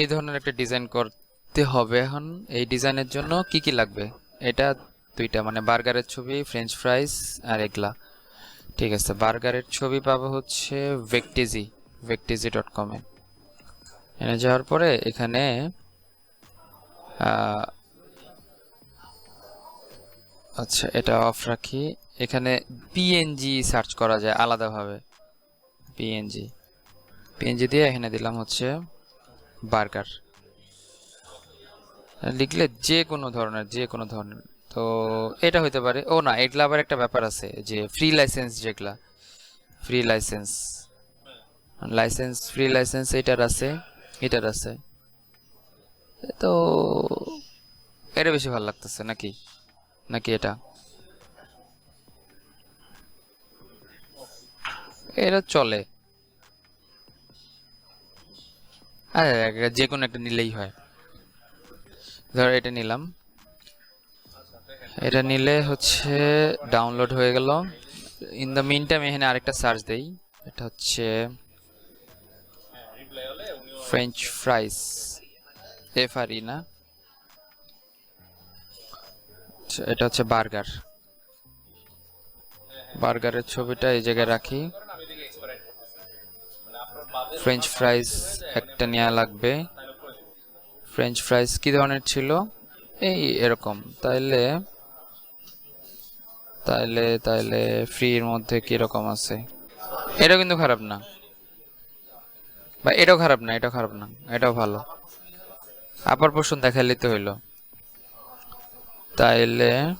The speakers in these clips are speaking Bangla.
এই ধরনের একটা ডিজাইন করতে হবে এখন। এই ডিজাইনের জন্য কি কি লাগবে? এটা দুইটা মানে বার্গারের ছবি ফ্রেঞ্চ ফ্রাইস আর এগুলা। ঠিক আছে বার্গারের ছবি পাবো হচ্ছে ভেকটিজি ভেকটিজি ডট কমে এনে যাওয়ার পরে এখানে আচ্ছা এটা অফ রাখি। এখানে পিএনজি সার্চ করা যায় আলাদাভাবে। পিএনজি পিএনজি দিয়ে এখানে দিলাম হচ্ছে বার্গার। লিখলে যে কোনো ধরনের, যে কোনো ধরনের। তো এটা হইতে পারে। ও না, এগুলা আবার একটা ব্যাপার আছে যে ফ্রি লাইসেন্স যেগুলা। Free license license free license এটার আছে এটার আছে। তো এটা বেশি ভালো লাগতেছে নাকি? নাকি এটা? এটা চলে। আরে যে কোনো একটা নিলেই হয়। ধর এটা নিলাম। এটা নিলে হচ্ছে ডাউনলোড হয়ে গেল। ইন দ্য মিন টাইম এখানে আরেকটা সার্চ দেই। এটা হচ্ছে French fries F R E না? এটা হচ্ছে বার্গার বার্গারের ছবিটা এই জায়গায় রাখি। ফ্রেঞ্চ ফ্রাইস একটা নেওয়া লাগবে। ফ্রেঞ্চ ফ্রাইজ কি ধরনের ছিল? এই এরকম। তাইলে তাইলে তাইলে ফ্রির মধ্যে কি রকম আছে? এটাও কিন্তু খারাপ না। বা এটাও খারাপ না, এটাও খারাপ না, এটাও ভালো। আপার পোর্শন দেখাইলে তো হইল। তাইলে,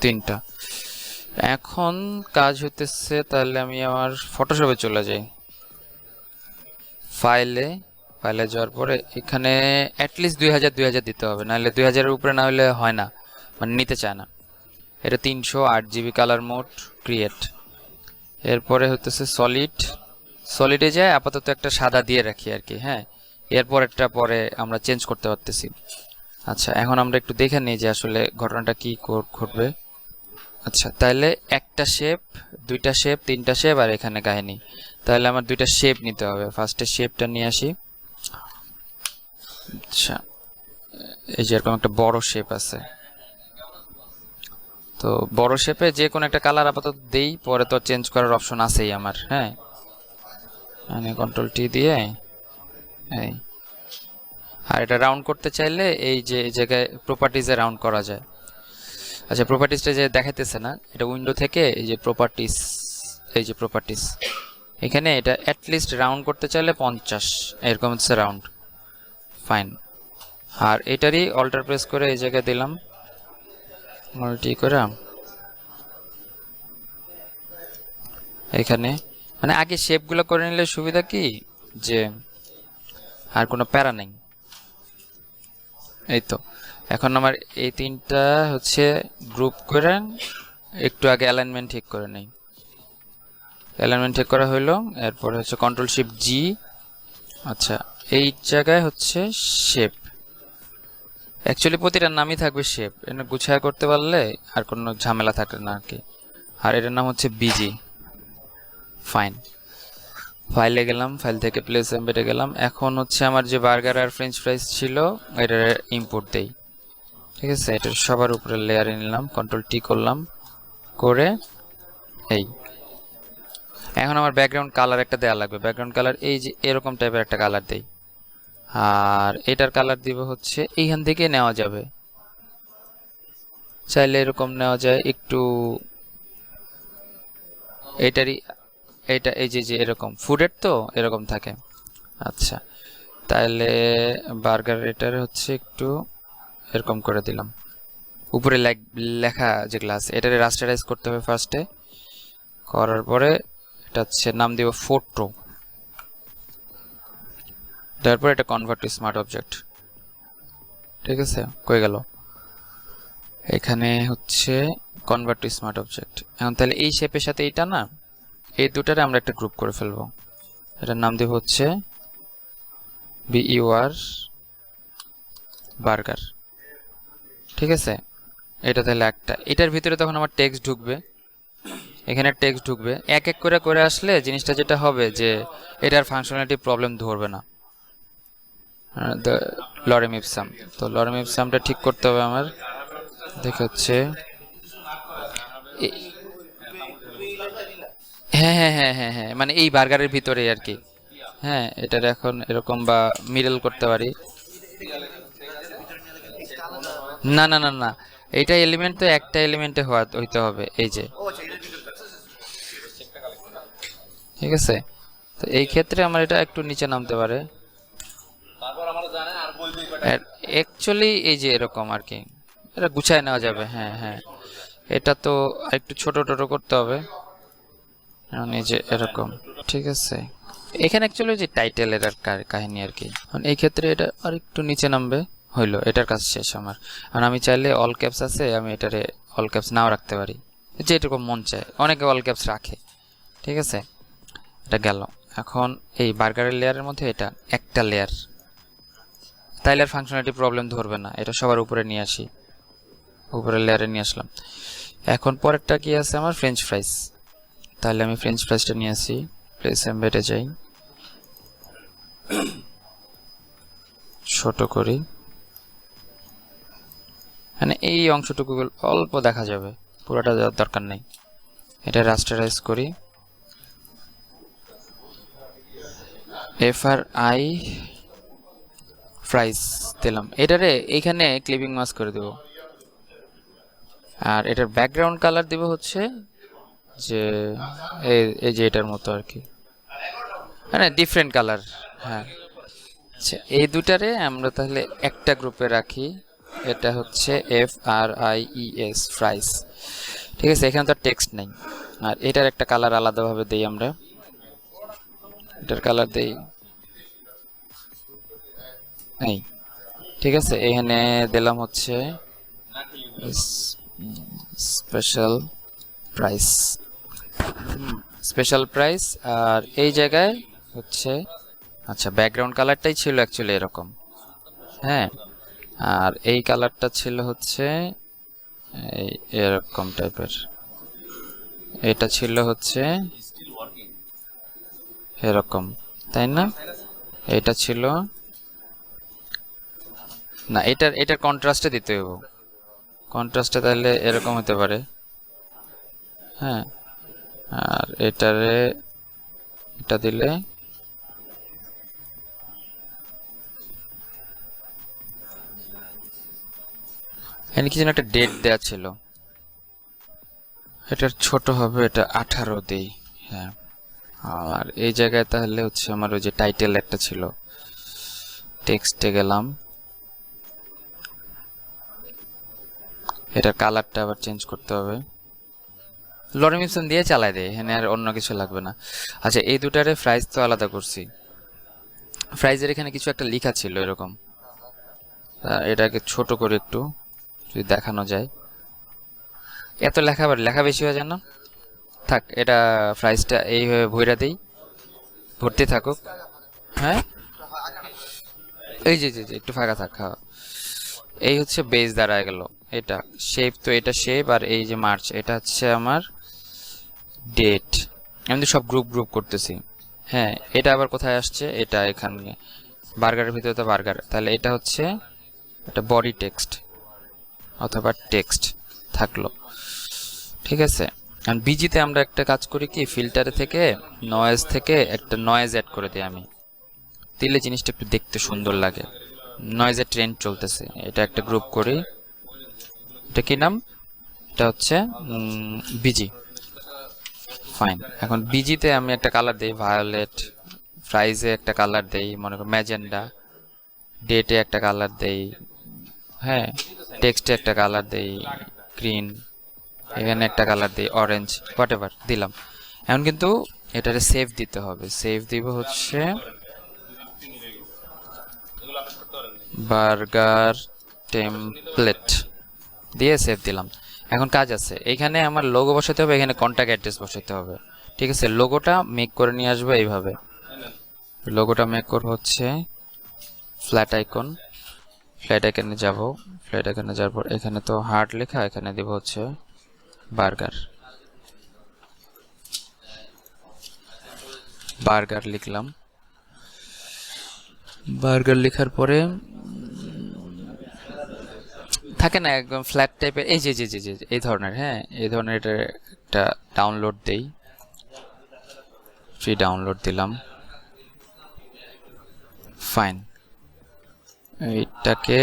তিনটা। এখন কাজ হইতেছে তাহলে আমি আমার ফটোশপে চলে যাই। ফাইলে ফাইলে যাওয়ার পরে এখানে অ্যাটলিস্ট দুই হাজার দুই হাজার দিতে হবে, নাহলে দুই হাজারের উপরে না হলে হয় না মানে নিতে চায় না। এটা তিনশো আট জিবি কালার মোড ক্রিয়েট এরপরে হতেছে সলিড সলিডে যায় আপাতত একটা সাদা দিয়ে রাখি আর কি হ্যাঁ। এরপর একটা পরে আমরা চেঞ্জ করতে পারতেছি। আচ্ছা এখন আমরা একটু দেখে নিই যে আসলে ঘটনাটা কি ঘট- ঘটবে। আচ্ছা তাহলে একটা শেপ দুইটা শেপ তিনটা শেপ আর এখানে কাহিনী। তাহলে আমার দুইটা শেপ নিতে হবে। ফার্স্টে শেপটা নিয়ে আসি। আচ্ছা এই যে এরকম একটা বড় শেপ আছে। তো বড় শেপে যে কোনো একটা কালার আপাতত দেই, পরে তো চেঞ্জ করার অপশন আছেই আমার হ্যাঁ? মানে কন্ট্রোল টি দিয়ে, এই। আর এটা রাউন্ড করতে চাইলে এই যে, এই জায়গায় প্রপার্টিজে রাউন্ড করা যায়। আচ্ছা প্রপার্টিসটা যে দেখাইতেছে না, এটা উইন্ডো থেকে এই যে প্রপার্টিস এই যে প্রপার্টিস এখানে এটা অ্যাটলিস্ট রাউন্ড করতে চাইলে পঞ্চাশ, এরকম হচ্ছে রাউন্ড ফাইন আর এটারই অল্টার প্রেস করে এই জায়গায় দিলাম মাল্টি করে, এখানে মানে আগে শেপগুলো করে নিলে সুবিধা কি? যে, আর কোনো প্যারা নেই। এই তো এখন আমার এই তিনটা হচ্ছে গ্রুপ করে একটু আগে অ্যালাইনমেন্ট ঠিক করে নেই। অ্যালাইনমেন্ট ঠিক করা হইল, এরপর হচ্ছে কন্ট্রোল শিফট জি আচ্ছা এই জায়গায় হচ্ছে শেপ অ্যাকচুয়ালি প্রতিটার নামই থাকবে শেপ এটা গুছায় করতে পারলে আর কোনো ঝামেলা থাকে না আর কি আর এটার নাম হচ্ছে বিজি ফাইন ফাইলে গেলাম ফাইল থেকে প্লেস এমবেডে গেলাম। এখন হচ্ছে আমার যে বার্গার আর ফ্রেঞ্চ ফ্রাইস ছিল, এটার ইম্পোর্ট দেই। ঠিক আছে, এটা সবার উপরে লেয়ারে নিলাম কন্ট্রোল টি করলাম, করে এই। এখন আমার ব্যাকগ্রাউন্ড কালার একটা দেওয়া লাগবে। ব্যাকগ্রাউন্ড কালার এই যে এরকম টাইপের একটা কালার দেই। আর এটার কালার দিব হচ্ছে, এইখান থেকে নেওয়া যাবে। চাইলে এরকম নেওয়া যায় একটু, এটারই, এটা এই যে যে এরকম ফুডের তো এরকম থাকে। আচ্ছা তাহলে বার্গার এটার হচ্ছে একটু এরকম করে দিলাম। উপরে লেখ- যেগুলো আছে এটারে রাস্টারাইজ করতে হবে ফার্স্টে করার পরে এটা হচ্ছে নাম দিব ফটো তারপর এটা কনভার্ট টু স্মার্ট অবজেক্ট ঠিক আছে? কই গেল? এখানে হচ্ছে কনভার্ট টু স্মার্ট অবজেক্ট এখন তাহলে এই শেপের সাথে এইটা না, এই দুটারে আমরা একটা গ্রুপ করে ফেলব। এটার নাম দেব হচ্ছে বিইউআর বার্গার ঠিক আছে? এটা তাহলে একটা। এটার ভিতরে তখন আমার টেক্সট ঢুকবে। এখানে টেক্সট ঢুকবে। এক এক করে করে আসলে জিনিসটা যেটা হবে যে, এটার ফাংশনালিটি প্রবলেম ধরবে না। লরেম ইপসাম তো লরেম ইপসামটা ঠিক করতে হবে আমার। দেখে হচ্ছে। এ- হ্যাঁ হ্যাঁ হ্যাঁ হ্যাঁ হ্যাঁ মানে এই বার্গারের ভিতরে আর কি। হ্যাঁ এটার এখন এরকম বা মিডল করতে পারি। না না না না। এটা এলিমেন্ট তো একটা এলিমেন্টে হওয়া হইতে হবে এই যে। ঠিক আছে? তো এই ক্ষেত্রে আমার এটা একটু নিচে নামতে পারে। অ্যাকচুয়ালি এই যে এরকম আর কি। এটা গুছায় নেওয়া যাবে হ্যাঁ হ্যাঁ। এটা তো একটু ছোট ছোট করতে হবে। এই যে এরকম। ঠিক আছে। এখানে অ্যাকচুয়ালি যে টাইটেলের আর কাহিনী আর কি। এই ক্ষেত্রে এটা আর একটু নিচে নামবে। হইল, এটার কাজ শেষ আমার। আর আমি চাইলে অল ক্যাপস আছে, আমি এটারে অল ক্যাপস নাও রাখতে পারি। যে যেটুকু মন চায়। অনেকে অল ক্যাপস রাখে। ঠিক আছে? এটা গেল। এখন এই বার্গারের লেয়ারের মধ্যে এটা একটা লেয়ার তাইলে আর ফাংশনালিটি প্রবলেম ধরবে না। এটা সবার উপরে নিয়ে আসি। উপরের লেয়ারে নিয়ে আসলাম। এখন পরেরটা কি আছে আমার? ফ্রেঞ্চ ফ্রাইস তাহলে আমি ফ্রেঞ্চ ফ্রাইসটা নিয়ে আসি। প্লেস এমবেডে যাই। ছোট করি। মানে এই অংশটুকু অল্প দেখা যাবে, পুরোটা দেওয়ার দরকার নেই। এটা রাস্টারাইজ করি। এফ আর আই ফ্রাইস দিলাম। এটারে এইখানে ক্লিপিং মাস্ক করে দেব। আর এটার ব্যাকগ্রাউন্ড কালার দিব হচ্ছে যে, এই- যে এটার মতো আর কি। মানে ডিফারেন্ট কালার হ্যাঁ। আচ্ছা এই দুটারে আমরা তাহলে একটা গ্রুপে রাখি। এটা হচ্ছে F R I E S fries ঠিক আছে, এখানে তো টেক্সট নেই। আর এটার একটা কালার আলাদাভাবে দেই আমরা। এটার কালার দেই। এই, ঠিক আছে, এখানে দিলাম হচ্ছে স্পেশাল প্রাইস স্পেশাল প্রাইস আর এই জায়গায় হচ্ছে আচ্ছা ব্যাকগ্রাউন্ড কালারটাই ছিল অ্যাকচুয়ালি এরকম। হ্যাঁ আর এই কালারটা ছিল হচ্ছে এই এরকম টাইপের। এটা ছিল হচ্ছে এরকম, তাই না? এটা ছিল না, এটার এটার কন্ট্রাস্টে দিতে হবে কন্ট্রাস্টে তাহলে এরকম হতে পারে। হ্যাঁ আর এটারে, এটা দিলে এখানে কি যেন একটা ডেট দেওয়া ছিল। এটার ছোট হবে, এটা আঠারো দেই। হ্যাঁ। আর এই জায়গায় তাহলে হচ্ছে আমার ওই যে টাইটেল একটা ছিল। টেক্সটে গেলাম। এটার কালারটা আবার চেঞ্জ করতে হবে। লরিমিপসন দিয়ে চালাই দেয় এখানে আর অন্য কিছু লাগবে না। আচ্ছা এই দুটারে প্রাইস তো আলাদা করছি। প্রাইজের এখানে কিছু একটা লেখা ছিল এরকম। এটাকে ছোট করে একটু। যদি দেখানো যায়। এত লেখা লেখা বেশি হয়ে যায় না থাক, এটা প্রাইসটা এইভাবে ভইরা দেই। ভর্তি থাকুক। হ্যাঁ? এই যে যে একটু ফাঁকা থাক। এই হচ্ছে বেস দাঁড়ায় গেল। এটা শেপ তো এটা শেপ আর এই যে মার্চ এটা হচ্ছে আমার ডেট আমি তো সব গ্রুপ গ্রুপ করতেছি। হ্যাঁ এটা আবার কোথায় আসছে? এটা এখানে। বার্গারের ভিতরে তো বার্গার তাহলে এটা হচ্ছে, এটা বডি টেক্সট অথবা টেক্সট থাকল। ঠিক আছে? আর বিজিতে আমরা একটা কাজ করি কি ফিল্টারে থেকে নয়েজ থেকে একটা নয়েজ অ্যাড করে দিই আমি। দিলে জিনিসটা একটু দেখতে সুন্দর লাগে। নয়েজের ট্রেন্ড চলতেছে। এটা একটা গ্রুপ করি। এটা কি নাম? এটা হচ্ছে বিজি ফাইন এখন বিজিতে আমি একটা কালার দেই ভায়োলেট ফ্রাইজে একটা কালার দেই, মনে করো ম্যাজেন্ডা ডেটে একটা কালার দেই হ্যাঁ টেক্সটে একটা কালার দেই গ্রিন এখানে একটা কালার দিই অরেঞ্জ হোয়াট এভার দিলাম। এখন কিন্তু এটারে সেভ দিতে হবে। সেভ দিব হচ্ছে বার্গার টেমপ্লেট দিয়ে সেভ দিলাম। এখন কাজ আছে। এখানে আমার লোগো বসাতে হবে, এখানে কন্ট্যাক্ট অ্যাড্রেস বসাতে হবে। ঠিক আছে? লোগোটা মেক করে নিয়ে আসবে এইভাবে। লোগোটা মেক করব হচ্ছে ফ্ল্যাট আইকন ফ্ল্যাট আইকনে যাব। ফ্ল্যাট আইকনে যাওয়ার পর এখানে তো হার্ট লেখা, এখানে দেব হচ্ছে বার্গার। বার্গার লিখলাম। বার্গার লেখার পরে থাকে না একদম ফ্ল্যাট টাইপের এই যে যে যে, এই ধরনের হ্যাঁ এই ধরনের এটা একটা ডাউনলোড দেই। ফ্রি ডাউনলোড দিলাম। ফাইন এইটাকে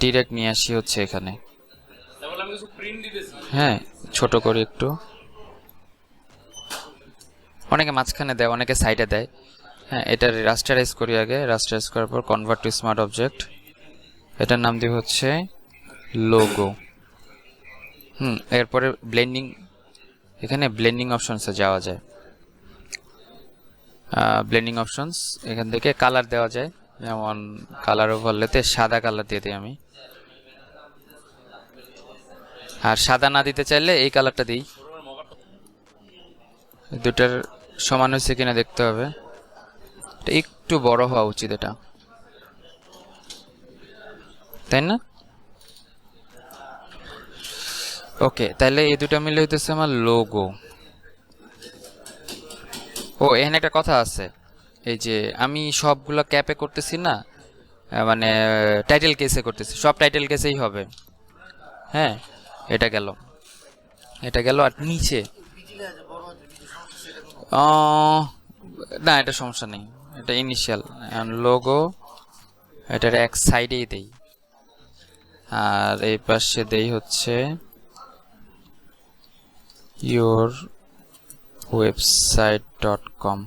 ডিরেক্ট নিয়ে আসি হচ্ছে এখানে। হ্যাঁ ছোট করে একটু। অনেকে মাঝখানে দেয়, অনেকে সাইডে দেয়। হ্যাঁ এটা রাস্টারাইজ করি আগে। রাস্টারাইজ করার পর কনভার্ট টু স্মার্ট অবজেক্ট এটার নাম দিব হচ্ছে লোগো হুম, এরপরে ব্লেন্ডিং এখানে ব্লেন্ডিং অপশনসে যাওয়া যায়। ব্লেন্ডিং অপশনস এখান থেকে কালার দেওয়া যায়। যেমন কালার ওভারলেতে সাদা কালার দিয়ে দিই আমি। আর সাদা না দিতে চাইলে এই কালারটা দিই। দুটার সমান হয়েছে কিনা দেখতে হবে। একটু বড় হওয়া উচিত এটা। তাই না? ওকে তাহলে এই দুটা মিলে হইতেছে আমার লোগো ও, এখানে একটা কথা আছে। এই যে আমি সবগুলো ক্যাপে করতেছি না মানে টাইটেল কেসে করতেছি। সব টাইটেল কেসেই হবে। হ্যাঁ এটা গেল। এটা গেল আর নিচে। না, এটা সমস্যা নেই। এটা ইনিশিয়াল লোগো এটার এক সাইডেই দেই। আর এই পাশে দেই হচ্ছে ইয়োর ওয়েবসাইট ডট কম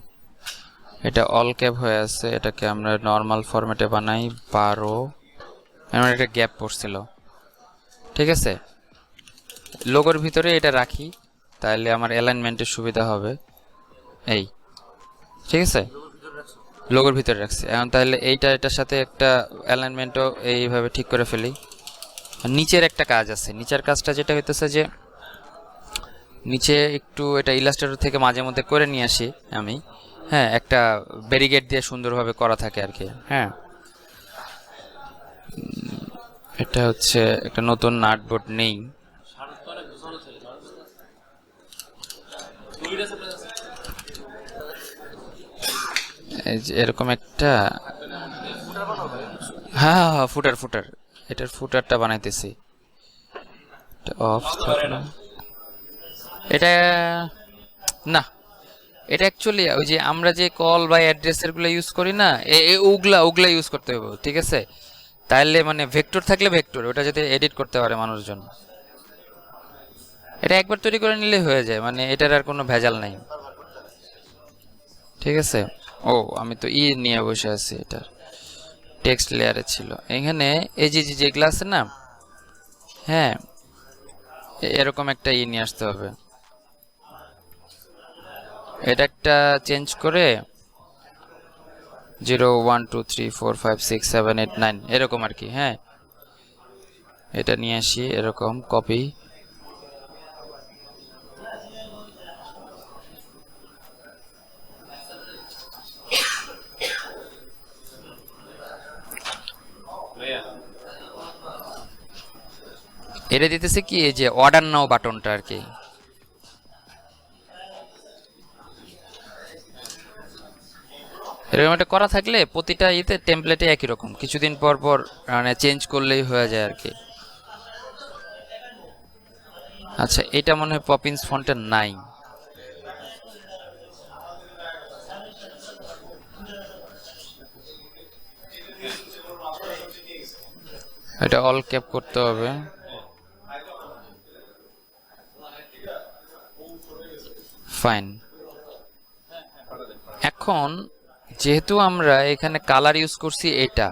এটা অল ক্যাপ হয়ে আছে, এটাকে আমরা নর্মাল ফরম্যাটে বানাই, বারো। এমন একটা গ্যাপ পড়ছিল। ঠিক আছে? লোগোর ভিতরে এটা রাখি তাহলে আমার অ্যালাইনমেন্টের সুবিধা হবে। এই। ঠিক আছে? লোগোর ভিতরে রাখছি। এখন তাহলে এইটা, এটার সাথে একটা অ্যালাইনমেন্টও এইভাবে ঠিক করে ফেলি। নিচের একটা কাজ আছে। নিচের কাজটা যেটা হইতেছে যে, নিচে একটু এটা ইলাস্ট্রেটর থেকে মাঝে মধ্যে করে নিয়ে আসি আমি। হ্যাঁ একটা ব্যারিগেড দিয়ে সুন্দরভাবে করা থাকে আর কি। হ্যাঁ। এটা হচ্ছে একটা নতুন নাটবোর্ড নেই। এই যে এরকম একটা হ্যাঁ হ্যাঁ হ্যাঁ ফুটার ফুটার। এটার ফুটারটা বানাইতেছি। অফ এটা না। এটা অ্যাকচুয়ালি ওই যে আমরা যে কল বা অ্যাড্রেসেরগুলো ইউজ করি না ওগুলা ওগুলা ইউজ করতে হবে, ঠিক আছে? তাহলে মানে ভেক্টর থাকলে ভেক্টর ওটা যাতে এডিট করতে পারে মানুষজন। এটা একবার তৈরি করে নিলে হয়ে যায় মানে এটার আর কোনো ভেজাল নাই। ঠিক আছে? ও, আমি তো ই নিয়ে বসে আছি এটার টেক্সট লেয়ারে ছিল। এখানে এই যে, যে- যেগুলো আছে না হ্যাঁ এরকম একটা ই নিয়ে আসতে হবে। এটা একটা চেঞ্জ করে zero one two three four five six seven eight nine এরকম আর কি হ্যাঁ। এটা নিয়ে আসি, এরকম কপি এটা দিতেছে কি, এই যে অর্ডার নাও বাটনটা আর কি। এরকম একটা করা থাকলে প্রতিটা ইতে টেমপ্লেটে একই রকম। কিছুদিন পর পর মানে চেঞ্জ করলেই হয়ে যায় আর কি। আচ্ছা এটা মনে হয় পপিন্স ফন্টের নাই এটা অল ক্যাপ করতে হবে। ফাইন এখন যেহেতু আমরা এখানে কালার ইউজ করছি এটা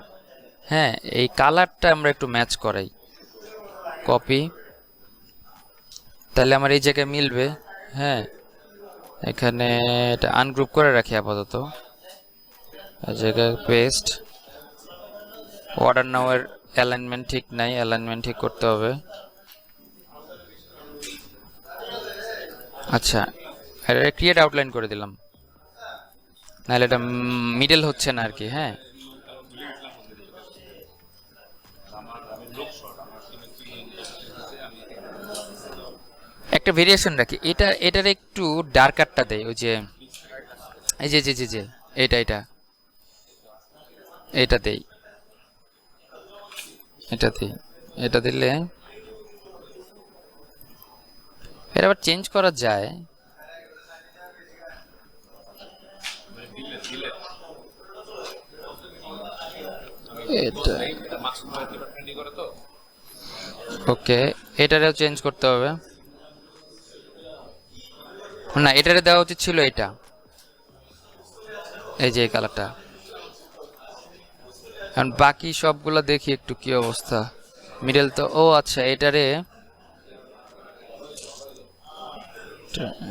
হ্যাঁ এই কালারটা আমরা একটু ম্যাচ করাই। কপি তাহলে আমার এই জায়গায় মিলবে হ্যাঁ। এখানে এটা আনগ্রুপ করে রাখি আপাতত। জায়গায় পেস্ট অর্ডার নাওয়ের অ্যালাইনমেন্ট ঠিক নাই অ্যালাইনমেন্ট ঠিক করতে হবে। আচ্ছা এটা ক্রিয়েট আউটলাইন করে দিলাম। নাহলে এটা মিডল হচ্ছে না আর কি হ্যাঁ। একটা ভেরিয়েশন রাখি, এটা, এটার একটু ডার্কারটা দেয়, ওই যে, এই যে জি জি যে এইটা এটা এটা দেই। এটা দেই, এটা দিলে এটা আবার চেঞ্জ করা যায়। এটা। ওকে এটারেও চেঞ্জ করতে হবে। না, এটারে দেওয়া উচিত ছিল এটা। এই যে এই কালারটা এখন বাকি সবগুলো দেখি একটু কি অবস্থা। মিডল তো, ও আচ্ছা এটারে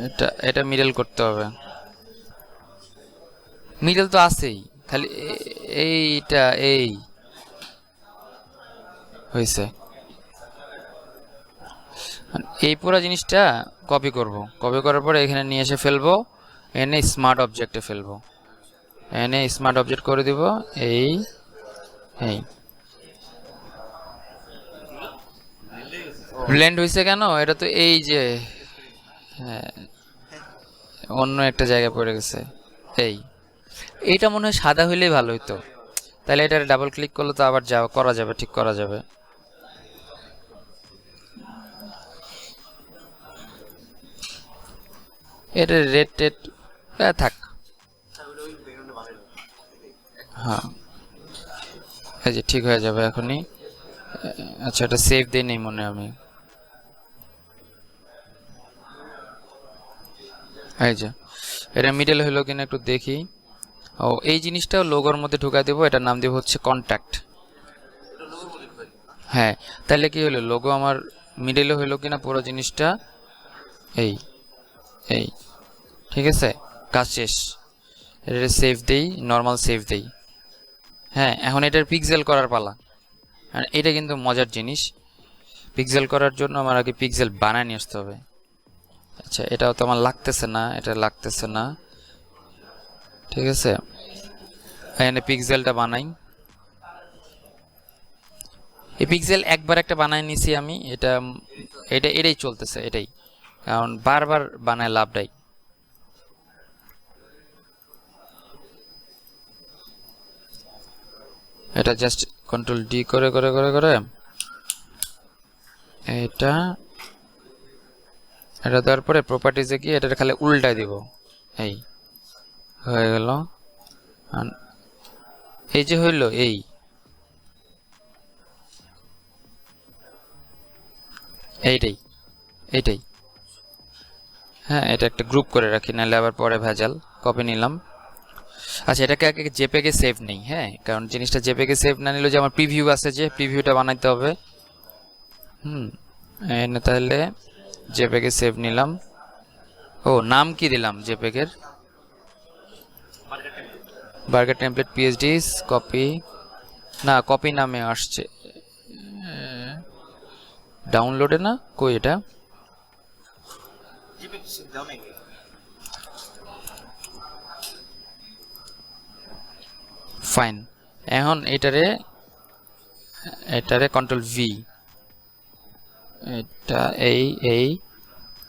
এটা- এটা মিডল করতে হবে। মিডল তো আছেই, খালি এইটা, এই। হয়েছে। এই পুরো জিনিসটা কপি করব। কপি করার পরে এখানে নিয়ে এসে ফেলব। এনে স্মার্ট অবজেক্টে ফেলব। এনে স্মার্ট অবজেক্ট করে দিব। এই এই। ব্লেন্ড হয়েছে কেন? এটা তো এই যে হ্যাঁ, অন্য একটা জায়গায় পড়ে গেছে। এই। এইটা মনে হয় সাদা হইলেই ভালো হইতো। তাহলে এটা ডাবল ক্লিক করলে তো আবার যাওয়া করা যাবে ঠিক করা যাবে। এটা রেড টেড থাক। হ্যাঁ। এই যে ঠিক হয়ে যাবে এখনই। আচ্ছা এটা সেভ দিয়ে নেই মনে আমি। এই যে, এটা মিডল হলো কিনা একটু দেখি। ও, এই জিনিসটাও লোগোর মধ্যে ঢুকা দেবো, এটার নাম দেবো হচ্ছে কন্ট্যাক্ট হ্যাঁ তাহলে কি হলো? লোগো আমার মিডলে হলো কিনা পুরো জিনিসটা? এই। এই, ঠিক আছে? কাজ শেষ। এটা সেভ দেই নর্মাল সেভ দেই। হ্যাঁ এখন এটার পিক্সেল করার পালা। আর এটা কিন্তু মজার জিনিস। পিক্সেল করার জন্য আমার আগে পিক্সেল বানায় নিয়ে আসতে হবে। আচ্ছা এটাও তো আমার লাগতেছে না, এটা লাগতেছে না। ঠিক আছে? এখানে পিক্সেলটা বানাই। এই পিক্সেল একবার একটা বানায় নিছি আমি, এটা এটা, এটাই চলতেছে, এটাই। কারণ বারবার বানায় লাভটাই এটা জাস্ট কন্ট্রোল ডি করে করে করে করে। এটা এটা দেওয়ার পরে প্রপার্টিজে গিয়ে এটা খালি উল্টায় দিব। এই হয়ে গেল। এই যে হইল, এই। এইটাই এইটাই। হ্যাঁ এটা একটা গ্রুপ করে রাখি, নাহলে আবার পরে ভেজাল। কপি নিলাম। আচ্ছা এটাকে আগে জেপেগে সেভ নেই হ্যাঁ? কারণ জিনিসটা জেপেগে সেভ না নিলে যে আমার প্রিভিউ আছে যে প্রিভিউটা বানাইতে হবে। হুম এনে তাহলে জেপেগে সেভ নিলাম। ও, নাম কি দিলাম জেপেগের বার্গার টেমপ্লেট পিএইচডি কপি না কপি নামে আসছে। ডাউনলোডে না? কই এটা? ফাইন এখন এটারে এটারে কন্ট্রোল ভি এটা এই এই,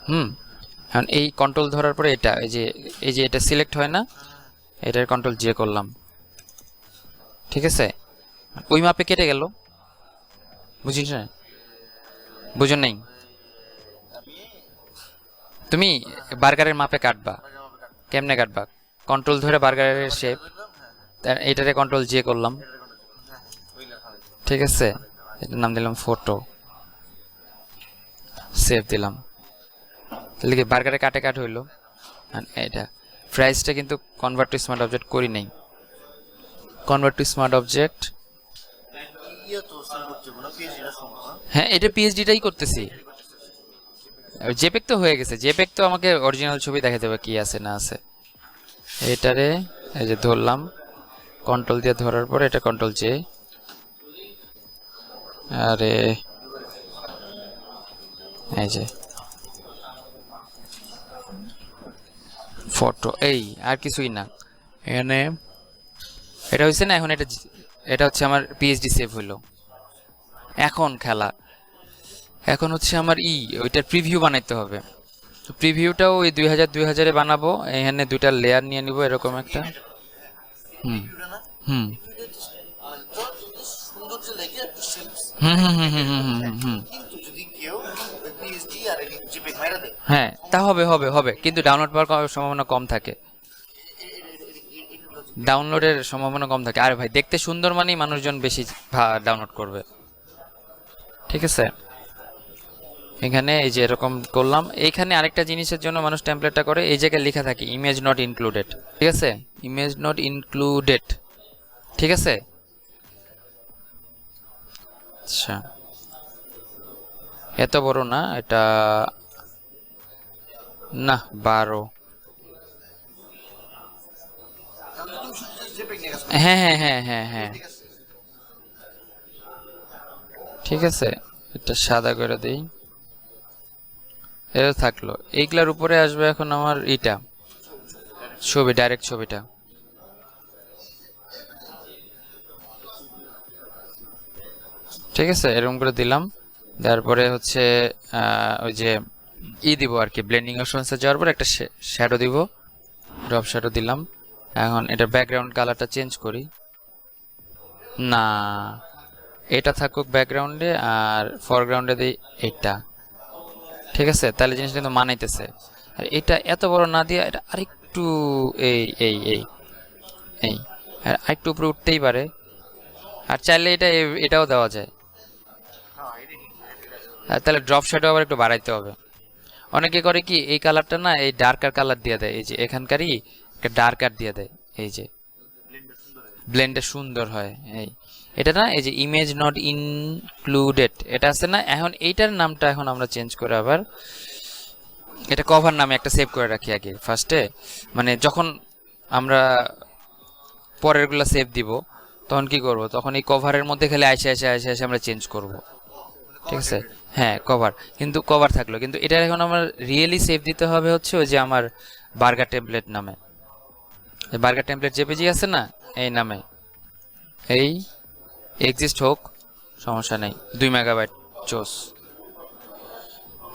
হুম। এখন এই কন্ট্রোল ধরার পরে এটা, এই যে এই যে এটা সিলেক্ট হয় না, এটার কন্ট্রোল জে করলাম। ঠিক আছে? ওই মাপে কেটে গেল। বুঝিস না? বুঝো নাই? তুমি বার্গারের মাপে কাটবা। কেমনে কাটবা? কন্ট্রোল ধরে বার্গারের শেপ এটারে কন্ট্রোল জে করলাম। ঠিক আছে? এটার নাম দিলাম ফটো সেভ দিলাম। তাহলে কি বার্গারে কাটে কাট হইল? এটা প্রাইসটা কিন্তু কনভার্ট টু স্মার্ট অবজেক্ট করি নাই। কনভার্ট টু স্মার্ট অবজেক্ট হ্যাঁ এটা পিএইচডিটাই করতেছি। জেপেক তো হয়ে গেছে। জেপেক তো আমাকে অরিজিনাল ছবি দেখা দেবে কি আছে, না আছে। এটারে এই যে ধরলাম। কন্ট্রোল দিয়ে ধরার পর এটা কন্ট্রোল জে আরে, এই যে। ফটো এই, আর কিছুই না। এখানে, এটা হয়েছে না, এখন এটা এটা হচ্ছে আমার পিএইচডি সেভ হলো এখন খেলা। এখন হচ্ছে আমার ই, ওইটার প্রিভিউ বানাইতে হবে। প্রিভিউটাও ওই দুই হাজার, দুই হাজারে বানাবো। এখানে দুইটা লেয়ার নিয়ে নিব, এরকম একটা। হুম হুম। হ্যাঁ তা হবে হবে হবে। কিন্তু ডাউনলোড পাওয়ার সম্ভাবনা কম থাকে। ডাউনলোডের সম্ভাবনা কম থাকে। আর ভাই, দেখতে সুন্দর মানেই মানুষজন বেশি ডাউনলোড করবে। ঠিক আছে? এখানে এই যে এরকম করলাম। এইখানে আরেকটা জিনিসের জন্য মানুষ টেমপ্লেটটা করে, এই জায়গায় লেখা থাকে ইমেজ নট ইনক্লুডেড ঠিক আছে? ইমেজ নট ইনক্লুডেড ঠিক আছে? আচ্ছা। এত বড় না, এটা না, বারো। হ্যাঁ হ্যাঁ হ্যাঁ হ্যাঁ হ্যাঁ। ঠিক আছে? এটা সাদা করে দিই। এটা থাকল। এইগুলার উপরে আসবে এখন আমার ইটা। ছবি ডাইরেক্ট ছবিটা। ঠিক আছে, এরকম করে দিলাম। তারপরে হচ্ছে ওই যে ই দিব আর কি ব্লেন্ডিং অপশনসে যাওয়ার পর একটা শ্যাডো দিব। ড্রপ শ্যাডো দিলাম। এখন এটা ব্যাকগ্রাউন্ড কালারটা চেঞ্জ করি। না, এটা থাকুক ব্যাকগ্রাউন্ডে আর ফরগ্রাউন্ডে দিই এটা ঠিক আছে? তাহলে জিনিসটা কিন্তু মানাইতেছে। আর এটা এত বড় না দিয়ে এটা আরেকটু এই এই এই এই, আর আরেকটু উপরে উঠতেই পারে। আর চাইলে এটা এটাও দেওয়া যায়। আর তাহলে ড্রপ শ্যাডো আবার একটু বাড়াইতে হবে। অনেকে করে কি, এই কালারটা না, এই ডার্কার কালার দিয়ে দেয়। এই যে এখানকারই একটা ডার্কার দিয়ে দেয়। এই যে ব্লেন্ডে সুন্দর হয়। এই এটা না, এই যে ইমেজ নট ইনক্লুডেড এটা আছে না? এখন এইটার নামটা এখন আমরা চেঞ্জ করে আবার, এটা কভার নামে একটা সেভ করে রাখি আগে ফার্স্টে মানে যখন আমরা পরেরগুলা সেভ দিব, তখন কি করব? তখন এই কভারের মধ্যে খালি আইসে আইসে আইসে আইসে আমরা চেঞ্জ করব। ঠিক আছে? হ্যাঁ কভার কিন্তু কভার থাকল। কিন্তু এটা এখন আমার রিয়েলি সেভ দিতে হবে হচ্ছে ওই যে আমার বার্গার টেমপ্লেট নামে। বার্গার টেমপ্লেট জেপিজি আছে না, এই নামে। এই এক্সিস্ট হোক, সমস্যা নেই। দুই মেগাবাইট চোস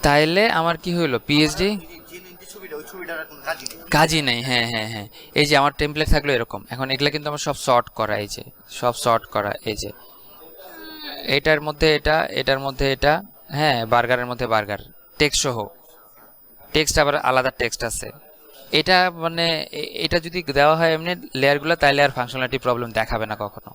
তাইলে আমার কি হইল? পিএইচডি কাজই নেই হ্যাঁ হ্যাঁ হ্যাঁ। এই যে আমার টেমপ্লেট থাকল এরকম। এখন এগুলা কিন্তু আমার সব শর্ট করা, এই যে। সব শর্ট করা, এই যে। এটার মধ্যে এটা, এটার মধ্যে এটা হ্যাঁ বার্গারের মধ্যে বার্গার। টেক্সট সহ। টেক্সট আবার আলাদা টেক্সট আছে। এটা মানে এটা যদি দেওয়া হয় এমনি লেয়ারগুলো তাইলে আর ফাংশনালিটি প্রবলেম দেখাবে না কখনো।